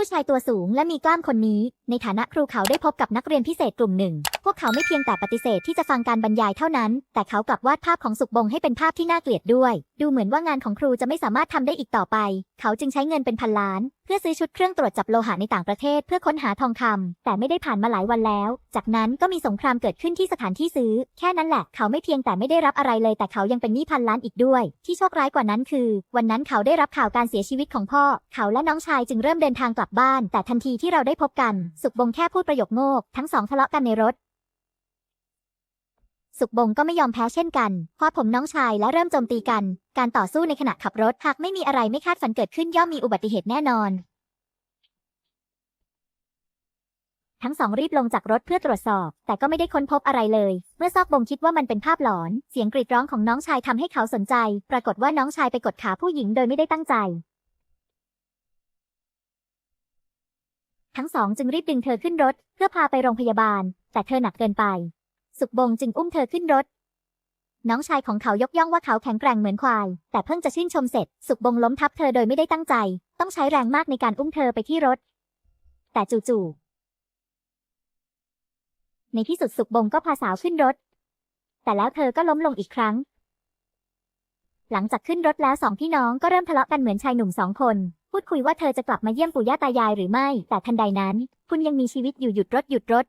ผู้ชายตัวสูงและมีกล้ามคนนี้ ในฐานะครูเขาได้พบกับนักเรียนพิเศษกลุ่มหนึ่ง พวกเขาไม่เพียงแต่ปฏิเสธที่จะฟังการบรรยายเท่านั้น แต่เขากลับวาดภาพของสุกบงให้เป็นภาพที่น่าเกลียดด้วย ดูเหมือนว่างานของครูจะไม่สามารถทำได้อีกต่อไป เขาจึงใช้เงินเป็นพันล้าน พื่อซื้อชุดเครื่องตรวจจับโลหะในต่างประเทศเพื่อค้นหาทองคำแต่ไม่ได้ผ่านมาหลายวันแล้ว จากนั้นก็มีสงครามเกิดขึ้นที่สถานที่ซื้อ แค่นั้นแหละ เขาไม่เพียงแต่ไม่ได้รับอะไรเลย แต่เขายังเป็นหนี้พันล้านอีกด้วย ที่โชคร้ายกว่านั้นคือ วันนั้นเขาได้รับข่าวการเสียชีวิตของพ่อ เขาและน้องชายจึงเริ่มเดินทางกลับบ้าน แต่ทันทีที่เราได้พบกัน สุกบงแค่พูดประโยคโง่ทั้งสองทะเลาะกันในรถ สุกบงก็ไม่ยอมแพ้เช่นกันคว้าผมน้องชายและเริ่มโจมตีกัน การต่อสู้ในขณะขับรถหากไม่มีอะไรไม่คาดฝันเกิดขึ้นย่อมมีอุบัติเหตุแน่นอน ทั้งสองรีบลงจากรถเพื่อตรวจสอบ แต่ก็ไม่ได้ค้นพบอะไรเลย เมื่อซอกบงคิดว่ามันเป็นภาพหลอน เสียงกรีดร้องของน้องชายทำให้เขาสนใจ ปรากฏว่าน้องชายไปกดขาผู้หญิงโดยไม่ได้ตั้งใจทั้งสองจึงรีบดึงเธอขึ้นรถ เพื่อพาไปโรงพยาบาล แต่เธอหนักเกินไป สุกบงจึงอุ้มเธอขึ้นรถ น้องชายของเขายกย่องว่าเขาแข็งแกร่งเหมือนควาย แต่เพิ่งจะชื่นชมเสร็จ สุกบงล้มทับเธอโดยไม่ได้ตั้งใจ ต้องใช้แรงมากในการอุ้มเธอไปที่รถ แต่จู่ๆ ในที่สุดสุกบงก็พาสาวขึ้นรถ แต่แล้วเธอก็ล้มลงอีกครั้ง หลังจากขึ้นรถแล้วสองพี่น้องก็เริ่มทะเลาะกันเหมือนชายหนุ่มสองคน พูดคุยว่าเธอจะกลับมาเยี่ยมปู่ย่าตายายหรือไม่ แต่ทันใดนั้น คุณยังมีชีวิตอยู่หยุดรถหยุดรถ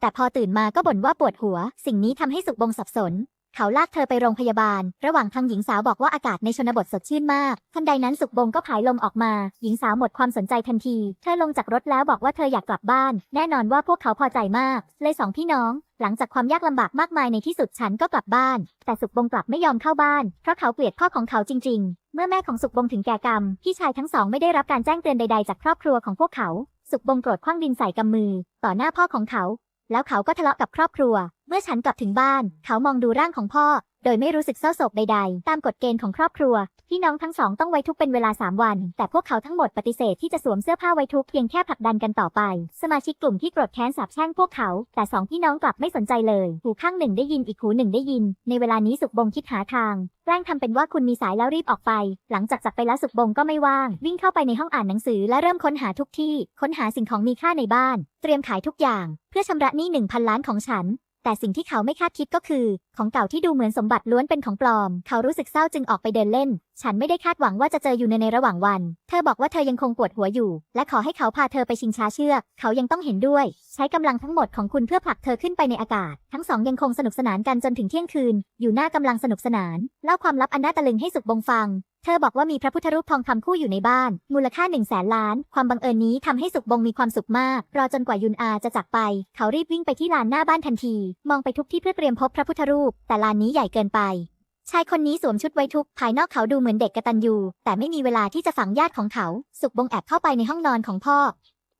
แต่พอตื่นมาก็บ่นว่าปวดหัว สิ่งนี้ทำให้สุกบงสับสน เขาลากเธอไปโรงพยาบาล ระหว่างทางหญิงสาวบอกว่าอากาศในชนบทสดชื่นมาก ทันใดนั้นสุกบงก็ผายลมออกมา หญิงสาวหมดความสนใจทันที เธอลงจากรถแล้วบอกว่าเธออยากกลับบ้าน แน่นอนว่าพวกเขาพอใจมาก เลยสองพี่น้อง หลังจากความยากลำบากมากมายในที่สุดฉันก็กลับบ้าน แต่สุกบงกลับไม่ยอมเข้าบ้าน เพราะเขาเกลียดพ่อของเขาจริง ๆ เมื่อแม่ของสุกบงถึงแก่กรรม พี่ชายทั้งสองไม่ได้รับการแจ้งเตือนใด ๆ จากครอบครัวของพวกเขา สุกบงโกรธคว้างดินใส่กำมือ ต่อหน้าพ่อของเขา แล้วเขาก็ทะเลาะกับครอบครัว เมื่อฉันกลับถึงบ้าน เขามองดูร่างของพ่อ โดยไม่รู้สึกเศร้าโศกใดๆ ตามกฎเกณฑ์ของครอบครัว พี่น้องทั้งสองต้องไว้ทุกเป็นเวลา 3 วัน แต่พวกเขาทั้งหมดปฏิเสธที่จะสวมเสื้อผ้าไว้ทุกเพียงแค่ผลักดันกันต่อไป สมาชิกกลุ่มที่โกรธแค้นสาบแช่งพวกเขา แต่สองพี่น้องกลับไม่สนใจเลย หูข้างหนึ่งได้ยินอีกหูหนึ่งได้ยิน ในเวลานี้สุกบงคิดหาทางแกล้งทำเป็นว่าคุณมีสายแล้วรีบออกไป หลังจากจากไปแล้วสุกบงก็ไม่ว่าง วิ่งเข้าไปในห้องอ่านหนังสือและเริ่มค้นหาทุกที่ ค้นหาสิ่งของมีค่าในบ้าน เตรียมขายทุกอย่าง เพื่อชำระหนี้หนึ่งพันล้านของฉัน แต่สิ่งที่เขาไม่คาดคิดก็คือ ของเก่าที่ดูเหมือนสมบัติล้วนเป็นของปลอม เขารู้สึกเศร้าจึงออกไปเดินเล่น ฉันไม่ได้คาดหวังว่าจะเจออยู่ในในระหว่างวัน เธอบอกว่าเธอยังคงปวดหัวอยู่ และขอให้เขาพาเธอไปชิงช้าเชือก เขายังต้องเห็นด้วย ใช้กำลังทั้งหมดของคุณเพื่อผลักเธอขึ้นไปในอากาศ ทั้งสองยังคงสนุกสนานกันจนถึงเที่ยงคืน อยู่หน้ากำลังสนุกสนาน เล่าความลับอันน่าตะลึงให้สุกบงฟัง เธอบอกว่ามีพระพุทธรูปทองคำคู่อยู่ในบ้าน มูลค่า1นึ่งแสนล้าน ความบังเอิญนี้ทำให้สุกบงมีความสุขมาก รอจนกว่ายุนอาจะจากไป เขารีบวิ่งไปที่ลานหน้าบ้านทันที มองไปทุกที่เพื่อเตรียมพบพระพุทธรูป แต่ลานนี้ใหญ่เกินไปชายคนนี้สวมชุดไว้ทุก ภายนอกเขาดูเหมือนเด็กกระตันยูแต่ไม่มีเวลาที่จะฝังญาติของเขา สุกบงแอบเข้าไปในห้องนอนของพ่อ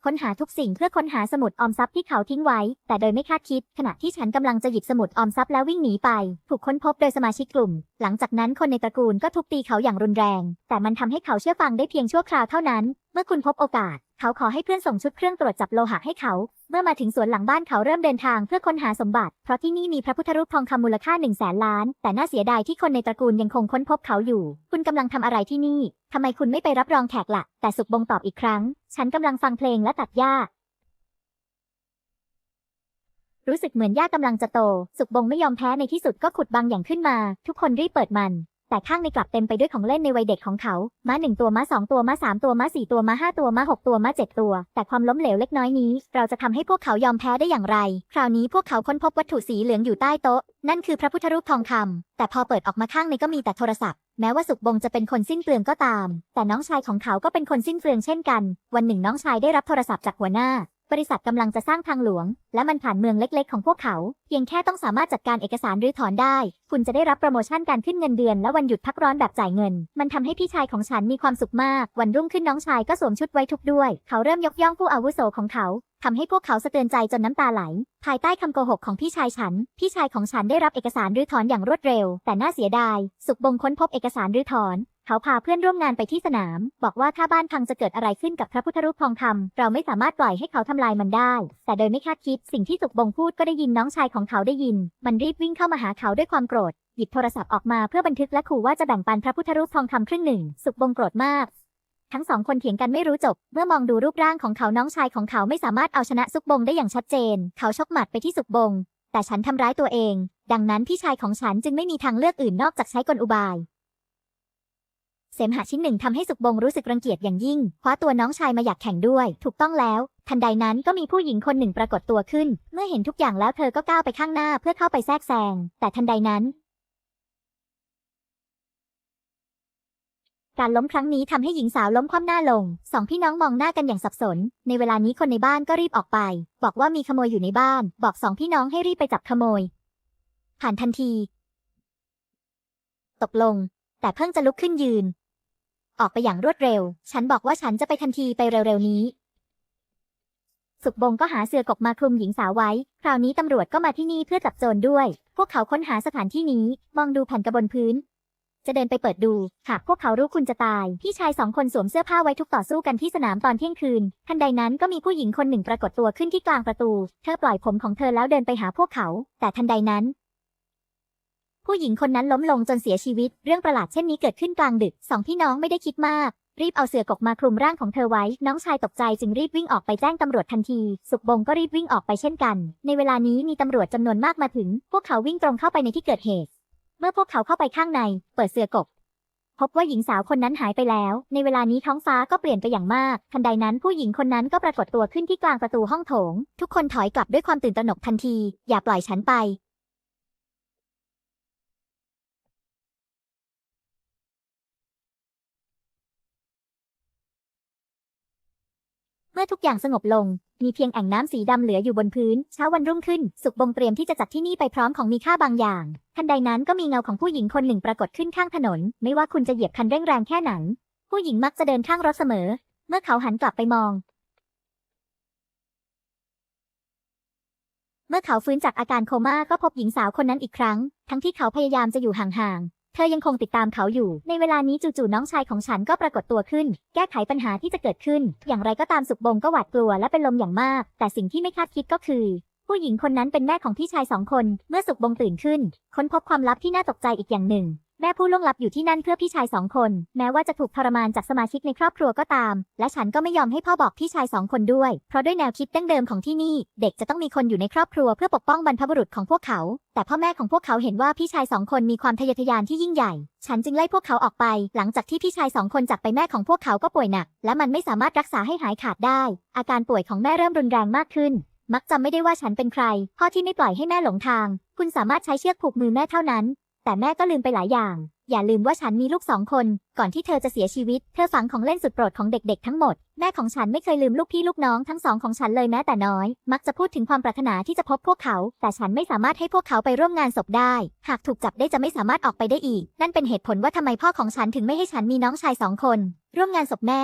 ค้นหาทุกสิ่งเพื่อค้นหาสมุดออมทรัพย์ที่เขาทิ้งไว้ แต่โดยไม่คาดคิด ขณะที่ฉันกำลังจะหยิบสมุดออมทรัพย์แล้ววิ่งหนีไป ถูกค้นพบโดยสมาชิกกลุ่ม หลังจากนั้นคนในตระกูลก็ทุบตีเขาอย่างรุนแรง แต่มันทำให้เขาเชื่อฟังได้เพียงชั่วคราวเท่านั้น เมื่อคุณพบโอกาส เขาขอให้เพื่อนส่งชุดเครื่องตรวจจับโลหะให้เขา เมื่อมาถึงสวนหลังบ้านเขาเริ่มเดินทางเพื่อค้นหาสมบัติ เพราะที่นี่มีพระพุทธรูปทองคำมูลค่า1นึ่งแสนล้าน แต่น่าเสียดายที่คนในตระกูลยังคงค้นพบเขาอยู่ คุณกำลังทำอะไรที่นี่ทำไมคุณไม่ไปรับรองแขกละ่ะ แต่สุกบงตอบอีกครั้ง ฉันกำลังฟังเพลงและตัดหญ้า รู้สึกเหมือนหญ้ากำลังจะโต สุกบงไม่ยอมแพ้ในที่สุดก็ขุดบางอย่างขึ้นมา ทุกคนรีบเปิดมัน แต่ข้างในกลับเต็มไปด้วยของเล่นในวัยเด็กของเขา ม้าหนึ่งตัว ม้าสองตัว ม้าสามตัว ม้าสี่ตัว ม้าห้าตัว ม้าหกตัว ม้าเจ็ดตัว แต่ความล้มเหลวเล็กน้อยนี้ เราจะทำให้พวกเขายอมแพ้ได้อย่างไร คราวนี้พวกเขาค้นพบวัตถุสีเหลืองอยู่ใต้โต๊ะ นั่นคือพระพุทธรูปทองคำแต่พอเปิดออกมาข้างในก็มีแต่โทรศัพท์แม้ว่าสุกบงจะเป็นคนสิ้นเปลืองก็ตาม แต่น้องชายของเขาก็เป็นคนสิ้นเปลืองเช่นกัน วันหนึ่งน้องชายได้รับโทรศัพท์จากหัวหน้า บริษัทกำลังจะสร้างทางหลวง และมันผ่านเมืองเล็กๆ ของพวกเขา เพียงแค่ต้องสามารถจัดการเอกสารหรือถอนได้ คุณจะได้รับโปรโมชั่นการขึ้นเงินเดือน และวันหยุดพักร้อนแบบจ่ายเงิน มันทำให้พี่ชายของฉันมีความสุขมาก วันรุ่งขึ้นน้องชายก็สวมชุดไว้ทุกด้วย เขาเริ่มยกย่องผู้อาวุโสของเขาทำให้พวกเขาสะเตือนใจจนน้ำตาไหล ภายใต้คำโกหกของพี่ชายฉัน พี่ชายของฉันได้รับเอกสารรื้อถอนอย่างรวดเร็ว แต่น่าเสียดาย สุขบงค้นพบเอกสารรื้อถอน เขาพาเพื่อนร่วมงานไปที่สนาม บอกว่าถ้าบ้านพังจะเกิดอะไรขึ้นกับพระพุทธรูปทองคำเราไม่สามารถปล่อยให้เขาทำลายมันได้ แต่โดยไม่คาดคิดสิ่งที่สุกบงพูดก็ได้ยินน้องชายของเขาได้ยิน มันรีบวิ่งเข้ามาหาเขาด้วยความโกรธ หยิบโทรศัพท์ออกมาเพื่อบันทึกและขู่ว่าจะแบ่งปันพระพุทธรูปทองคำครึ่งหนึ่ง สุกบงโกรธมากทั้งสองคนเถียงกันไม่รู้จบ เมื่อมองดูรูปร่างของเขาน้องชายของเขาไม่สามารถเอาชนะซุกบงได้อย่างชัดเจน เขาชกหมัดไปที่ซุกบง แต่ฉันทำร้ายตัวเอง ดังนั้นพี่ชายของฉันจึงไม่มีทางเลือกอื่นนอกจากใช้กลอุบาย สมหะชิ้นหนึ่งทำให้สุกบงรู้สึกรังเกียจอย่างยิ่ง คว้าตัวน้องชายมาอยากแข่งด้วย ถูกต้องแล้ว ทันใดนั้นก็มีผู้หญิงคนหนึ่งปรากฏตัวขึ้น เมื่อเห็นทุกอย่างแล้วเธอก็ก้าวไปข้างหน้าเพื่อเข้าไปแทรกแซง แต่ทันใดนั้น การล้มครั้งนี้ทำให้หญิงสาวล้มคว่ำหน้าลง สองพี่น้องมองหน้ากันอย่างสับสน ในเวลานี้คนในบ้านก็รีบออกไป บอกว่ามีขโมยอยู่ในบ้าน บอกสองพี่น้องให้รีบไปจับขโมย ผ่านทันที ตกลง แต่เพิ่งจะลุกขึ้นยืน ออกไปอย่างรวดเร็ว ฉันบอกว่าฉันจะไปทันทีไปเร็วๆนี้ สุกบงก็หาเสือกกมาคลุมหญิงสาวไว้ คราวนี้ตำรวจก็มาที่นี่เพื่อจับโจรด้วย พวกเขาค้นหาสถานที่นี้ มองดูแผ่นกระบนพื้น จะเดินไปเปิดดู หากพวกเขารู้คุณจะตาย พี่ชายสองคนสวมเสื้อผ้าไว้ทุกต่อสู้กันที่สนามตอนเที่ยงคืน ทันใดนั้นก็มีผู้หญิงคนหนึ่งปรากฏตัวขึ้นที่กลางประตู เธอปล่อยผมของเธอแล้วเดินไปหาพวกเขา แต่ทันใดนั้น ผู้หญิงคนนั้นล้มลงจนเสียชีวิต เรื่องประหลาดเช่นนี้เกิดขึ้นกลางดึกสองพี่น้องไม่ได้คิดมาก รีบเอาเสื่อกกมาคลุมร่างของเธอไว้ น้องชายตกใจจึงรีบวิ่งออกไปแจ้งตำรวจทันที สุกบงก็รีบวิ่งออกไปเช่นกัน ในเวลานี้มีตำรวจจำนวนมากมาถึง พวกเขาวิ่งตรงเข้าไปในที่เกิดเหตุ เมื่อพวกเขาเข้าไปข้างใน เปิดเสื่อกกพบว่าหญิงสาวคนนั้นหายไปแล้ว ในเวลานี้ท้องฟ้าก็เปลี่ยนไปอย่างมาก ทันใดนั้นผู้หญิงคนนั้นก็ปรากฏตัวขึ้นที่กลางประตูห้องโถง ทุกคนถอยกลับด้วยความตื่นตระหนกทันที อย่าปล่อยฉันไป มื่อทุกอย่างสงบลง มีเพียงแอ่งน้ำสีดำเหลืออยู่บนพื้น เช้าวันรุ่งขึ้น สุกบงเตรียมที่จะจัดที่นี่ไปพร้อมของมีค่าบางอย่าง ทันใดนั้นก็มีเงาของผู้หญิงคนหนึ่งปรากฏขึ้นข้างถนน ไม่ว่าคุณจะเหยียบคันเร่งแรงแค่ไหน ผู้หญิงมักจะเดินข้างรถเสมอ เมื่อเขาหันกลับไปมอง เมื่อเขาฟื้นจากอาการโคม่าก็พบหญิงสาวคนนั้นอีกครั้ง ทั้งที่เขาพยายามจะอยู่ห่างๆ เธอยังคงติดตามเขาอยู่ ในเวลานี้จู่ๆน้องชายของฉันก็ปรากฏตัวขึ้น แก้ไขปัญหาที่จะเกิดขึ้น อย่างไรก็ตามสุขบงก็หวาดกลัวและเป็นลมอย่างมาก แต่สิ่งที่ไม่คาดคิดก็คือ ผู้หญิงคนนั้นเป็นแม่ของพี่ชายสองคน เมื่อสุขบงตื่นขึ้น ค้นพบความลับที่น่าตกใจอีกอย่างหนึ่ง แม่ผู้ล่วงลับอยู่ที่นั่นเพื่อพี่ชายสองคน แม้ว่าจะถูกทรมานจากสมาชิกในครอบครัวก็ตาม และฉันก็ไม่ยอมให้พ่อบอกพี่ชายสองคนด้วย เพราะด้วยแนวคิดดั้งเดิมของที่นี่ เด็กจะต้องมีคนอยู่ในครอบครัวเพื่อปกป้องบรรพบุรุษของพวกเขา แต่พ่อแม่ของพวกเขาเห็นว่าพี่ชายสองคนมีความทะเยอทะยานที่ยิ่งใหญ่ ฉันจึงไล่พวกเขาออกไป หลังจากที่พี่ชายสองคนจากไปแม่ของพวกเขาก็ป่วยหนัก และมันไม่สามารถรักษาให้หายขาดได้ อาการป่วยของแม่เริ่มรุนแรงมากขึ้นมักจำไม่ได้ว่าฉันเป็นใคร พ่อที่ไม่ปล่อยให้แม่หลงทาง คุณสามารถใช้เชือกผูกมือแม่เท่านั้น แต่แม่ก็ลืมไปหลายอย่าง อย่าลืมว่าฉันมีลูกสองคน ก่อนที่เธอจะเสียชีวิต เธอฝังของเล่นสุดโปรดของเด็กๆทั้งหมด แม่ของฉันไม่เคยลืมลูกพี่ลูกน้องทั้งสองของฉันเลยแม้แต่น้อย มักจะพูดถึงความปรารถนาที่จะพบพวกเขา แต่ฉันไม่สามารถให้พวกเขาไปร่วมงานศพได้ หากถูกจับได้จะไม่สามารถออกไปได้อีก นั่นเป็นเหตุผลว่าทำไมพ่อของฉันถึงไม่ให้ฉันมีน้องชายสองคน ร่วมงานศพแม่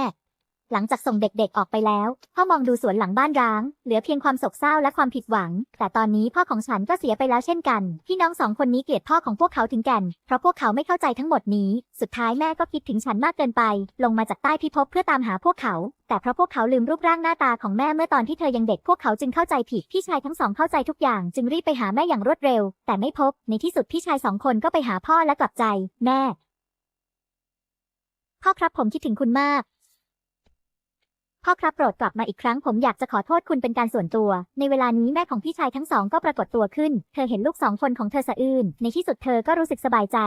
หลังจากส่งเด็กๆออกไปแล้ว พ่อมองดูสวนหลังบ้านร้าง เหลือเพียงความโศกเศร้าและความผิดหวัง แต่ตอนนี้พ่อของฉันก็เสียไปแล้วเช่นกัน พี่น้องสองคนนี้เกลียดพ่อของพวกเขาถึงแก่น เพราะพวกเขาไม่เข้าใจทั้งหมดนี้ สุดท้ายแม่ก็คิดถึงฉันมากเกินไป ลงมาจากใต้พิภพเพื่อตามหาพวกเขา แต่เพราะพวกเขาลืมรูปร่างหน้าตาของแม่เมื่อตอนที่เธอยังเด็กพวกเขาจึงเข้าใจผิด พี่ชายทั้งสองเข้าใจทุกอย่าง จึงรีบไปหาแม่อย่างรวดเร็ว แต่ไม่พบ ในที่สุดพี่ชายสองคนก็ไปหาพ่อและกลับใจ แม่พ่อครับผมคิดถึงคุณมาก พ่อครับโปรดกลับมาอีกครั้งผมอยากจะขอโทษคุณเป็นการส่วนตัว ในเวลานี้แม่ของพี่ชายทั้งสองก็ปรากฏตัวขึ้น เธอเห็นลูกสองคนของเธอสะอื้นในที่สุดเธอก็รู้สึกสบายใจ